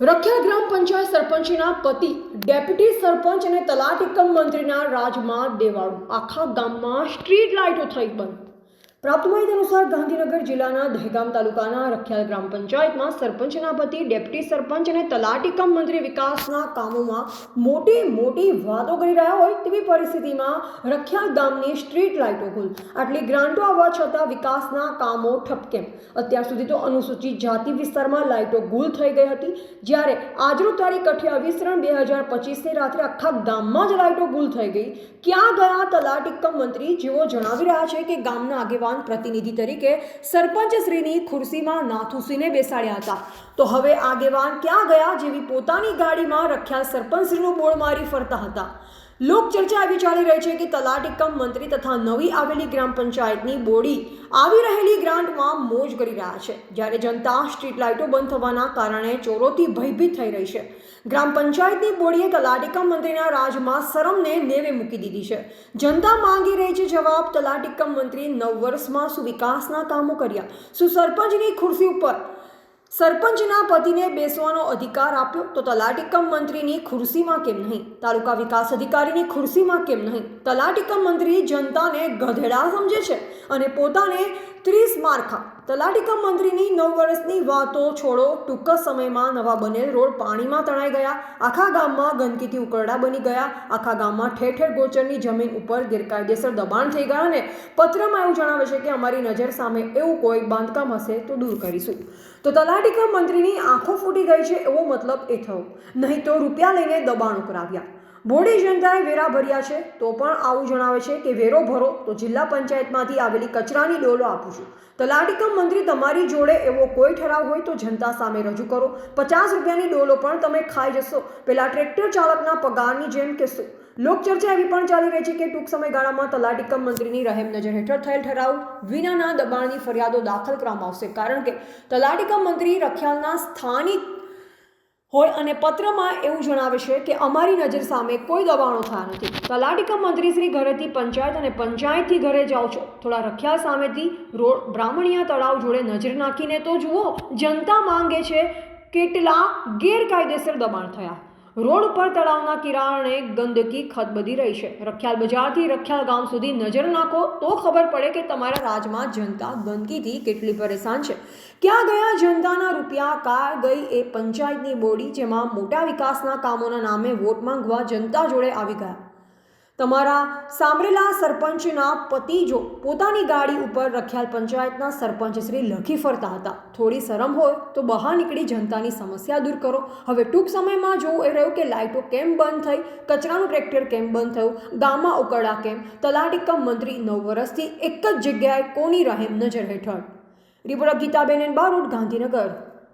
રખિયા ગ્રામ પંચાયત સરપંચના પતિ, ડેપ્યુટી સરપંચ અને તલાટીકમ મંત્રીના રાજમાં દેવાળું. આખા ગામમાં સ્ટ્રીટ લાઇટો થઈ બંધ. પ્રાપ્ત માહિતી અનુસાર ગાંધીનગર જિલ્લાના દહેગામ તાલુકાના રખિયાલ ગ્રામ પંચાયતમાં સરપંચના પતિ, ડેપ્યુટી સરપંચ અને તલાટીકમ મંત્રી વિકાસના કામોમાં મોટી મોટી વાતો કરી રહ્યા હોય તેવી પરિસ્થિતિમાં રખિયાલ ગામની સ્ટ્રીટ લાઇટો ગુલ આટલી ગ્રાન્ટો આવવા છતાં વિકાસના કામો ઠપકેમ. અત્યાર સુધી તો અનુસૂચિત જાતિ વિસ્તારમાં લાઇટો ગુલ થઈ ગઈ હતી. જ્યારે આજનો તારીખ અઠ્યાવીસ ત્રણ બે હજાર પચીસની રાત્રે આખા ગામમાં જ લાઇટો ગુલ થઈ ગઈ. ક્યાં ગયા તલાટીકમ મંત્રી? જેઓ જણાવી રહ્યા છે કે ગામના આગેવાન પ્રતિનિધિ તરીકે સરપંચશ્રીની ખુરશીમાં નાથુસીને બેસાડ્યા હતા. તો હવે આગેવાન ક્યાં ગયા જેવી પોતાની ગાડીમાં રખ્યા સરપંચ શ્રીનું બોળ મારી ફરતા હતા? લોક ચર્ચા એવી ચાલી રહી છે કે તલાટીકમ મંત્રી તથા નવી આવેલી ગ્રામ પંચાયતની બોડી આવી રહેલી ગ્રાન્ટમાં મોજ કરી રહ્યા છે. જ્યારે જનતા સ્ટ્રીટ લાઇટો બંધ થવાના કારણે ચોરોથી ભયભીત થઈ રહી છે. ગ્રામ પંચાયતની બોડીએ તલાટીકમ મંત્રીના રાજમાં શરમને નેવે મૂકી દીધી છે. જનતા માંગી રહી છે જવાબ તલાટીકમ મંત્રી નવ વર્ષમાં શું વિકાસના કામો કર્યા. શું સરપંચની ખુરશી ઉપર સરપંચના પતિને બેસવાનો અધિકાર આપ્યો તો તલાટીકમ મંત્રીની ખુરશીમાં કેમ નહીં? તાલુકા વિકાસ અધિકારીની ખુરશીમાં કેમ નહીં? તલાટીકમ મંત્રી જનતાને ગધેડા સમજે છે અને પોતાને ત્રીસ માર્ખા તલાટીકમ મંત્રીની નવ વર્ષની વાતો છોડો. ટૂંક સમયમાં નવા બનેલ રોડ પાણીમાં તણાઈ ગયા. આખા ગામમાં ગંદકીથી ઉકરડા બની ગયા. આખા ગામમાં ઠેર ઠેર ગોચરની જમીન ઉપર ગેરકાયદેસર દબાણ થઈ ગયા અને પત્રમાં એવું જણાવે છે કે અમારી નજર સામે એવું કોઈ બાંધકામ હશે તો દૂર કરીશું. તો તલાટીકા મંત્રીની આંખો ફૂટી ગઈ છે એવો મતલબ એ થયો. નહીં તો રૂપિયા લઈને દબાણ કરાવ્યા બોડી જનતાએ વેરા ભર્યા છે, તો પણ આવું જણાવે છે કે વેરો ભરો તો જિલ્લા પંચાયતમાંથી આવેલી કચરાની ડોલો આપું છું. તલાટીકમ મંત્રી તમારી જોડે એવો કોઈ ઠરાવ હોય તો જનતા સામે રજૂ કરો. પચાસ રૂપિયાની ડોલો પણ તમે ખાઈ જશો. પેલા ટ્રેક્ટર ચાલકના પગારની જેમ કે શું લોકચર્ચા એવી પણ ચાલી રહી છે કે ટૂંક સમયગાળામાં તલાટીકમ મંત્રીની રહેમ નજર હેઠળ થયેલ ઠરાવ વિનાના દબાણની ફરિયાદો દાખલ કરવામાં આવશે. કારણ કે તલાટીકમ મંત્રી રખિયાલના સ્થાનિક હોય અને પત્રમાં એવું જણાવે છે કે અમારી નજર સામે કોઈ દબાણો થયા નથી. તલાટીકા મંત્રી શ્રી ઘરેથી પંચાયત અને પંચાયતથી ઘરે જાઓ છો. થોડા રખ્યા સામેથી રોડ, બ્રાહ્મણિયા તળાવ જોડે નજર નાખીને તો જુઓ, જનતા માંગે છે કેટલા ગેરકાયદેસર દબાણ થયા. રોડ ઉપર તળાવના કિરાણે ગંદકી ખદબદી રહી છે. રખિયાલ બજારથી રખિયાલ ગામ સુધી નજર નાખો તો ખબર પડે કે તમારા રાજમાં જનતા ગંદકીથી કેટલી પરેશાન છે. ક્યાં ગયા જનતાના રૂપિયા કા ગઈ એ પંચાયતની બોડી જેમાં મોટા વિકાસના કામોના નામે વોટ માંગવા જનતા જોડે આવી ગયા. તમારા સાંભળેલા સરપંચના પતિ જો પોતાની ગાડી ઉપર રખિયાલ પંચાયતના સરપંચ શ્રી લખી ફરતા હતા. થોડી શરમ હોય તો બહાર નીકળી જનતાની સમસ્યા દૂર કરો. હવે ટૂંક સમયમાં જોવું એ રહ્યું કે લાઇટો કેમ બંધ થઈ? કચરાનું ટ્રેક્ટર કેમ બંધ થયું? ગામમાં ઉકળા કેમ? તલાટીકમ મંત્રી નવ વર્ષથી એક જ જગ્યાએ કોની રહેમ નજર હેઠળ? રિપોર્ટર ગીતાબેન બારોટ, ગાંધીનગર.